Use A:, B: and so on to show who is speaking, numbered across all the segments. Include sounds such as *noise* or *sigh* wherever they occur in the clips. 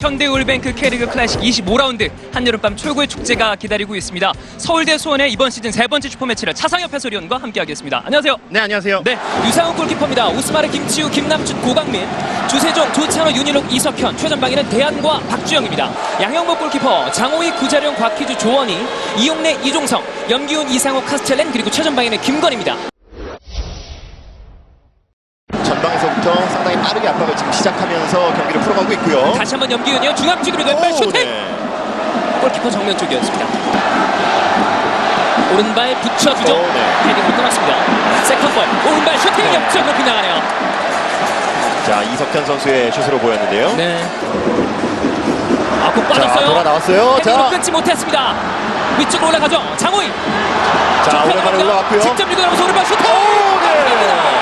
A: 현대울뱅크 K리그 클래식 25라운드 한여름밤 최고의 축제가 기다리고 있습니다. 서울대 수원의 이번 시즌 세 번째 슈퍼매치를 차상엽 해설위원과 함께하겠습니다. 안녕하세요.
B: 네 안녕하세요.
A: 네, 유상훈 골키퍼입니다. 오스마르 김치우, 김남준, 고강민, 주세종, 조찬호, 윤일록, 이석현, 최전방에는 대한과 박주영입니다. 양형복 골키퍼, 장호희, 구자룡, 곽희주, 조원희, 이용래, 이종성, 염기훈, 이상호, 카스텔렌 그리고 최전방에는 김건입니다.
B: 전방에서부터 상당히 빠르게 압박을 지금 시작하면서 경기를 풀어가고 있고요.
A: 다시 한번 염기훈이요. 중앙쪽으로 왼발
B: 오,
A: 슈팅!
B: 네.
A: 골키퍼 정면 쪽이었습니다. 오른발 붙여주죠.
B: 오, 네.
A: 헤딩으로 끊었습니다. 세컨볼 오른발 슈팅
B: 네.
A: 옆쪽으로 빗나가네요.
B: 자 이석현 선수의 슛으로 보였는데요.
A: 네. 아,
B: 공자
A: 빠졌어요.
B: 돌아 나왔어요.
A: 헤딩으로
B: 자,
A: 끊지 못했습니다. 위쪽으로 올라가죠. 장호희.
B: 자 오랜만에 올라왔고요.
A: 직접 밀고 나가면서 오른발 슈팅.
B: 오, 네.
A: 들어갑니다.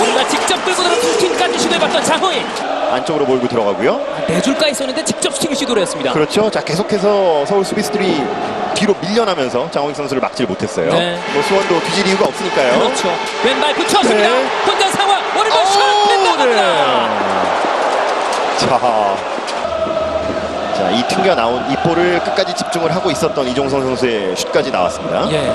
A: 오른발 직접 끌고 들어가 슈팅까지 시도해봤던 장호희.
B: 안쪽으로 몰고 들어가고요.
A: 내줄까 했었는데 직접 슈팅을 시도를 했습니다.
B: 그렇죠. 자 계속해서 서울 수비수들이 뒤로 밀려나면서 장호익 선수를 막질 못했어요.
A: 네.
B: 뭐 수원도 뒤질 이유가 없으니까요.
A: 그렇죠. 왼발 붙였습니다.
B: 네.
A: 혼전 상황. 오른발 슛
B: 오,
A: 빗나갑니다.
B: 자, 자, 이 튕겨 나온 이 볼을 끝까지 집중을 하고 있었던 이종성 선수의 슛까지 나왔습니다.
A: 예.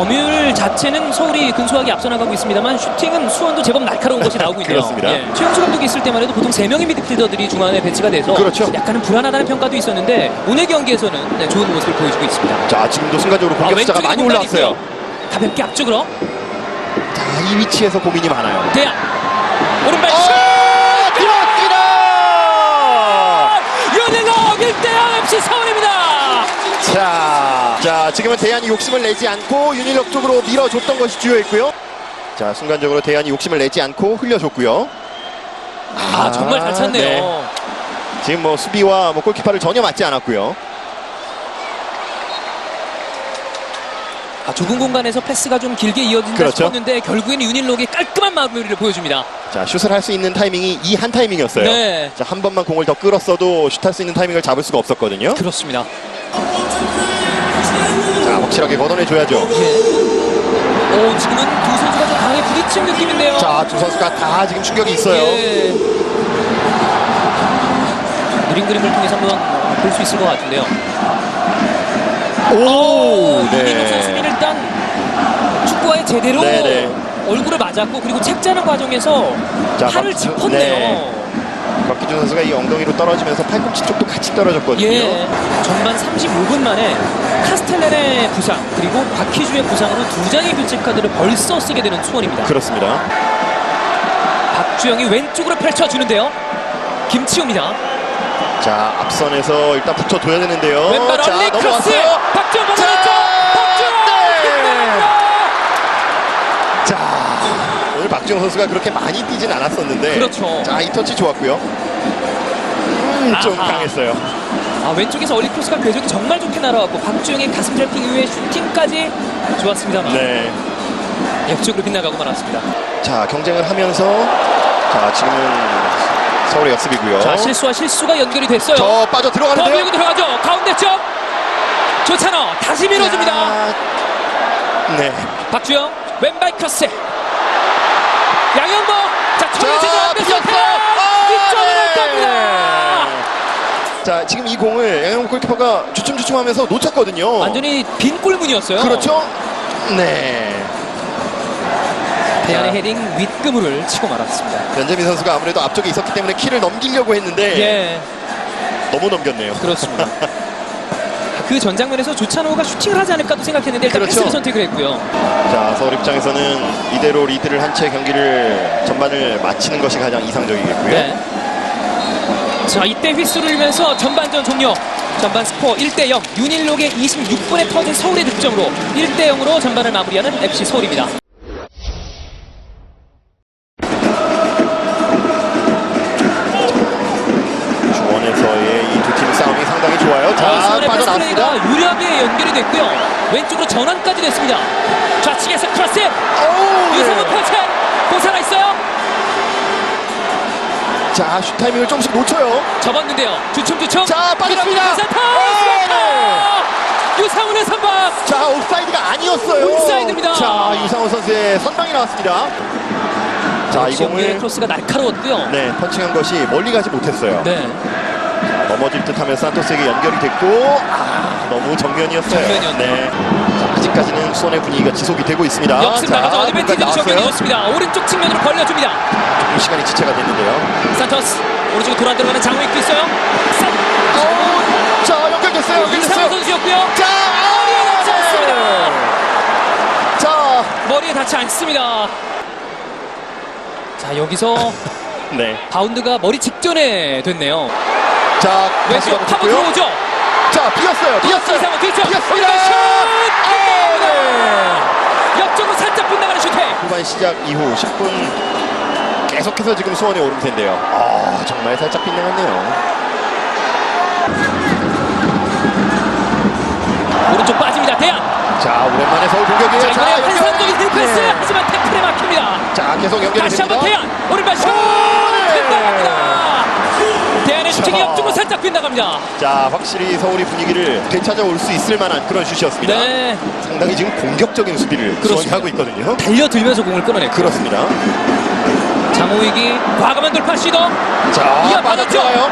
A: 점유율 자체는 서울이 근소하게 앞서 나가고 있습니다만 슈팅은 수원도 제법 날카로운 것이 나오고 있네요. *laughs*
B: 그렇습니다.
A: 예. 최용수 감독이 있을 때만 해도 보통 3명의 미드필더들이 중앙에 배치가 돼서
B: 그렇죠.
A: 약간은 불안하다는 평가도 있었는데 오늘 경기에서는 네, 좋은 모습을 보여주고 있습니다.
B: 자, 지금도 순간적으로
A: 아,
B: 공격 숫자가
A: 왼쪽에
B: 많이 올라왔어요.
A: 가볍게 앞쪽으로
B: 자, 이 위치에서 고민이 많아요.
A: 대야 오른발 슛!
B: 아, 들어왔습니다!
A: 윤일록 1대0 FC 서울입니다.
B: 자, 자, 지금은 대한이 욕심을 내지 않고 윤일력 쪽으로 밀어줬던 것이 주요했고요. 자, 순간적으로 대한이 욕심을 내지 않고 흘려줬고요.
A: 아, 정말 잘 찼네요.
B: 네. 지금 뭐 수비와 뭐 골키퍼를 전혀 맞지 않았고요.
A: 아, 좁은 공간에서 패스가 좀 길게 이어진다
B: 그렇죠.
A: 싶었는데 결국에는 윤일록이 깔끔한 마무리를 보여줍니다.
B: 자, 슛을 할 수 있는 타이밍이 이 한 타이밍이었어요.
A: 네.
B: 자, 한 번만 공을 더 끌었어도 슛 할 수 있는 타이밍을 잡을 수가 없었거든요.
A: 그렇습니다.
B: 자, 확실하게 걷어내줘야죠.
A: 예. 오, 지금은 두 선수가 좀 강하게 부딪힌 느낌인데요.
B: 자, 두 선수가 다 지금 충격이 있어요.
A: 예. 느린 그림을 통해서 한번 볼 수 있을 것 같은데요.
B: 오,
A: 윤일록 선수는 일단 축구와에 제대로
B: 네, 네.
A: 얼굴을 맞았고 그리고 책자는 과정에서
B: 자,
A: 팔을
B: 박-
A: 짚었네요.
B: 네. 박기준 선수가 이 엉덩이로 떨어지면서 팔꿈치 쪽도 같이 떨어졌거든요.
A: 예, 전반 35분 만에 카스텔렌의 부상 그리고 박희주의 부상으로 두 장의 교체 카드를 벌써 쓰게 되는 수원입니다.
B: 그렇습니다.
A: 박주영이 왼쪽으로 펼쳐주는데요. 김치호입니다.
B: 자, 앞선에서 일단 붙어둬야 되는데요.
A: 왼발
B: 자,
A: 얼리 크로스.
B: 박지영 선수가 그렇게 많이 뛰진 않았었는데.
A: 그렇죠.
B: 자, 이 터치 좋았고요. 음, 좀
A: 아하.
B: 강했어요.
A: 아, 왼쪽에서 얼리 크로스가 궤적이 정말 좋게 날아왔고 박주영의 가슴 트래핑 이후에 슈팅까지 좋았습니다만
B: 네.
A: 옆쪽으로 빗나가고 말았습니다.
B: 자, 경쟁을 하면서 자, 지금은 서울의 역습이고요.
A: 자 실수와 실수가 연결이 됐어요.
B: 저 빠져
A: 더
B: 들어가는데요.
A: 밀고 들어가죠. 가운데 쪽 조찬호 다시 밀어줍니다.
B: 야, 네.
A: 박주영 왼발 크로스 양현복 자 제대로 앞에서
B: 아,
A: 갑니다
B: 자, 지금 이 공을 양현무 골키퍼가 주춤주춤하면서 놓쳤거든요.
A: 완전히 빈 골문이었어요
B: 그렇죠? 네.
A: 대안의
B: 자.
A: 헤딩 윗금을 치고 말았습니다
B: 변재민 선수가 아무래도 앞쪽에 있었기 때문에 키를 넘기려고 했는데
A: 예
B: 너무 넘겼네요.
A: 그렇습니다 *laughs* 그 전 장면에서 조찬호가 슈팅을 하지 않을까도 생각했는데 일단
B: 그렇죠.
A: 패스를 선택을 했고요
B: 자, 서울 입장에서는 이대로 리드를 한 채 경기를 전반을 마치는 것이 가장 이상적이겠고요.
A: 네. 자 이때 휘슬을 일면서 전반전 종료 전반 스코어 1대0 윤일록의 26분에 터진 서울의 득점으로 1대0으로 전반을 마무리하는 FC 서울입니다
B: 좋아요.
A: 패스
B: 빠져나왔습니다.
A: 유리하게 연결이 됐고요. 왼쪽으로 전환까지 됐습니다. 좌측에서 크로스
B: 네.
A: 터치 공 살아 있어요.
B: 자, 슛 타이밍을 조금씩 놓쳐요.
A: 접었는데요. 주춤주춤.
B: 자,
A: 센터
B: 네.
A: 유상훈의 선방.
B: 자, 옵사이드가 아니었어요.
A: 온사이드입니다.
B: 자, 유상호 선수의 선방이 나왔습니다. 자, 이 공을
A: 크로스가 날카로웠고요.
B: 네, 펀칭한 것이 멀리 가지 못했어요.
A: 네.
B: 넘어질 듯하면 산토스에게 연결이 됐고 아, 너무 정면이었어요.
A: 정면이었네요.
B: 네. 자, 아직까지는 수원의 분위기가 지속이 되고 있습니다.
A: 역습
B: 자,
A: 나가서 어드밴티지. 적용해줬습니다. 오른쪽 측면으로 벌려줍니다.
B: 조금 시간이 지체가 됐는데요.
A: 산토스 오른쪽으로 돌아 들어가는 장우익도 있어요. 산...
B: 오, 자, 연결됐어요. 연결됐어요.
A: 선수였고요.
B: 자,
A: 머리에 닿지 않습니다.
B: 자,
A: 머리에 닿지 않습니다. 자 여기서 *laughs*
B: 네.
A: 바운드가 머리 직전에 됐네요.
B: 자, 다시
A: 왼쪽 파고. 들어오죠.
B: 자, 비었어요. 비었어요.
A: 이상호 뒤쪽.
B: 비었습니다.
A: 오른발 슛!
B: 아, 네.
A: 옆쪽으로 살짝 빗나가는 슈팅.
B: 후반 시작 이후 10분 계속해서 지금 수원의 오름세인데요. 아, 정말 살짝 빗나갔네요.
A: 오른쪽 빠집니다. 대안.
B: 자, 오랜만에 서울 공격이에요.
A: 자 이번에. 환상적인 힐패스.
B: 네.
A: 하지만 태클에 막힙니다.
B: 자, 계속 연결이
A: 다시
B: 됩니다.
A: 한번 대안. 오른발 슛.
B: 네.
A: 빗나갑니다. 슈팅이
B: 자.
A: 옆쪽으로 살짝 빗나갑니다.
B: 자, 확실히 서울이 분위기를 되찾아올 수 있을 만한 그런 슛이었습니다.
A: 네.
B: 상당히 지금 공격적인 수비를
A: 그렇습니다.
B: 하고 있거든요.
A: 달려들면서 공을 끌어냈고
B: 그렇습니다.
A: 장호익이 과감한 돌파 시도
B: 자,
A: 이어
B: 빠져
A: 받았죠?
B: 들어가요.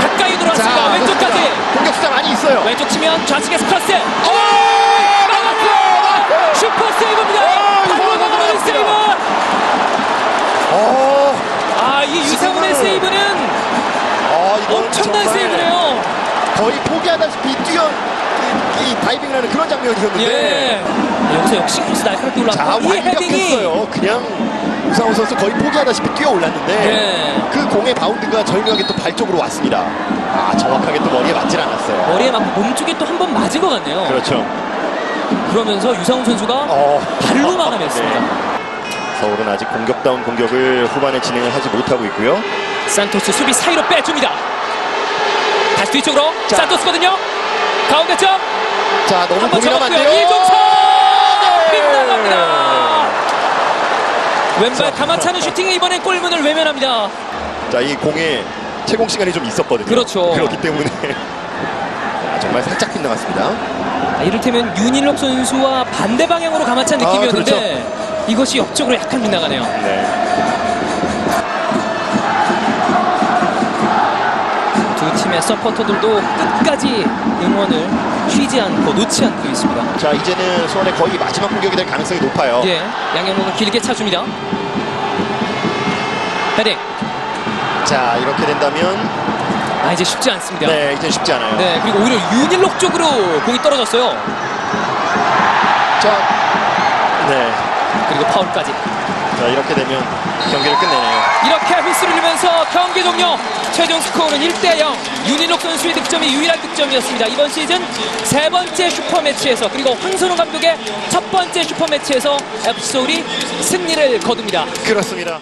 A: 가까이 들어왔습니다.
B: 자,
A: 왼쪽까지.
B: 공격 수장 많이 있어요.
A: 왼쪽 치면 좌측에서 크로스
B: 오!
A: 막았고 슈퍼 세이브입니다.
B: 오, 이거
A: 발로 넘어가는
B: 막았습니다.
A: 세이브.
B: 어,
A: 아이 유상훈의 세이브는 엄청난 세이브네요.
B: 거의 포기하다시피 뛰어 이, 이 다이빙을 하는 그런 장면이었는데
A: 예. 여기서 역시 크로스 날카롭게
B: 자
A: 올라왔고 이 헤딩이
B: 완벽했어요. 그냥 우상호 선수 거의 포기하다시피 뛰어 올랐는데
A: 예.
B: 그 공의 바운드가 절묘하게 또 발 쪽으로 왔습니다. 아 정확하게 또 머리에 맞질 않았어요.
A: 머리에 맞고 몸 쪽에 또 한 번 맞은 것 같네요.
B: 그렇죠.
A: 그러면서 유상훈 선수가
B: 어,
A: 발로 막아냈습니다.
B: 네. 서울은 아직 공격다운 공격을 후반에 진행을 하지 못하고 있고요.
A: 산토스 수비 사이로 빼줍니다. 다시 뒤쪽으로
B: 자.
A: 산토스거든요. 가운데 점
B: 자 너무
A: 한번
B: 고민하면 안
A: 접었고요.
B: 돼요.
A: 이종석
B: 네.
A: 빗나갑니다. 왼발 가마차는 슈팅에 이번엔 골문을 외면합니다.
B: 자 이 공에 채공 시간이 좀 있었거든요.
A: 그렇죠.
B: 그렇기 때문에 *laughs* 아, 정말 살짝 빗나갔습니다.
A: 아, 이를테면 윤일록 선수와 반대 방향으로 가마찬
B: 아,
A: 느낌이었는데 이것이 옆쪽으로 약간 빗나가네요.
B: 네.
A: 두 팀의 서포터들도 끝까지 응원을 쉬지 않고 놓지 않고 있습니다.
B: 자 이제는 수원의 거의 마지막 공격이 될 가능성이 높아요.
A: 예, 양현목은 길게 차줍니다. 헤딩.
B: 자 이렇게 된다면
A: 아 이제 쉽지 않습니다.
B: 네 이제 쉽지 않아요.
A: 네, 그리고 오히려 윤일록 쪽으로 공이 떨어졌어요.
B: 자, 네.
A: 그리고 파울까지.
B: 자 이렇게 되면 경기를 끝내네요.
A: 이렇게 울면서 경기 종료. 최종 스코어는 1대 0. 윤일록 선수의 득점이 유일한 득점이었습니다. 이번 시즌 세 번째 슈퍼 매치에서 그리고 황선호 감독의 첫 번째 슈퍼 매치에서 FC 서울이 승리를 거둡니다.
B: 그렇습니다.